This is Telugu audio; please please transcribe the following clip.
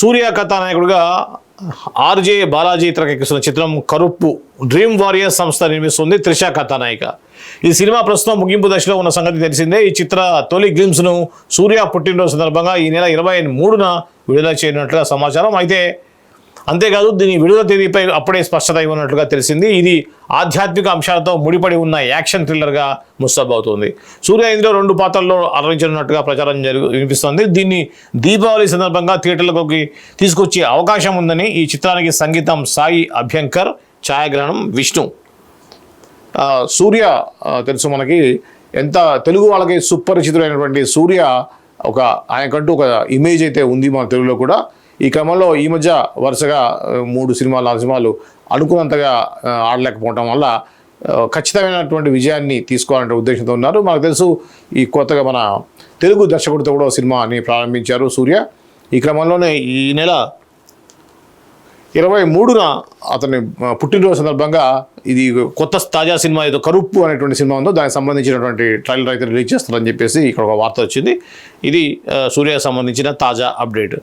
సూర్య కథానాయకుడిగా ఆర్జే బాలాజీ తెరకెక్కిస్తున్న చిత్రం కరుప్పు. డ్రీమ్ వారియర్స్ సంస్థ నిర్మిస్తుంది త్రిష కథానాయిక. ఈ సినిమా ప్రస్తుతం ముగింపు దశలో ఉన్న సంగతి తెలిసిందే. ఈ చిత్ర తొలి గ్లిమ్స్ను సూర్య పుట్టినరోజు సందర్భంగా ఈ నెల ఇరవై మూడున విడుదల చేయనున్నట్లుగా సమాచారం. అయితే అంతేకాదు దీని విడుదల తేదీపై అప్పుడే స్పష్టత ఇవ్వనట్లుగా తెలిసింది. ఇది ఆధ్యాత్మిక అంశాలతో ముడిపడి ఉన్న యాక్షన్ థ్రిల్లర్గా ముస్తాబవుతోంది. సూర్య ఇందులో రెండు పాత్రల్లో అలరించనున్నట్టుగా ప్రచారం జరుగు వినిపిస్తోంది. దీన్ని దీపావళి సందర్భంగా థియేటర్లకు తీసుకొచ్చే అవకాశం ఉందని ఈ చిత్రానికి సంగీతం సాయి అభ్యంకర్ ఛాయాగ్రహణం విష్ణు. సూర్య తెలుసు మనకి. ఎంత తెలుగు వాళ్ళకి సుపరిచితుడైనటువంటి సూర్య ఒక ఆయనకంటూ ఒక ఇమేజ్ అయితే ఉంది మన తెలుగులో కూడా. ఈ క్రమంలో ఈ మధ్య వరుసగా మూడు సినిమాలు నాలుగు సినిమాలు అనుకున్నంతగా ఆడలేకపోవడం ఆడలేకపోవటం వల్ల ఖచ్చితమైనటువంటి విజయాన్ని తీసుకోవాలనే ఉద్దేశంతో ఉన్నారు. మనకు తెలుసు ఈ కొత్తగా మన తెలుగు దర్శకుడితో కూడా సినిమాని ప్రారంభించారు సూర్య. ఈ క్రమంలోనే ఈ నెల ఇరవై మూడున అతని పుట్టినరోజు సందర్భంగా ఇది కొత్త తాజా సినిమా ఏదో కరుప్పు అనేటువంటి సినిమా ఉందో దానికి సంబంధించినటువంటి ట్రైలర్ అయితే రిలీజ్ చేస్తారని చెప్పేసి ఇక్కడ ఒక వార్త వచ్చింది. ఇది సూర్యకు సంబంధించిన తాజా అప్డేట్.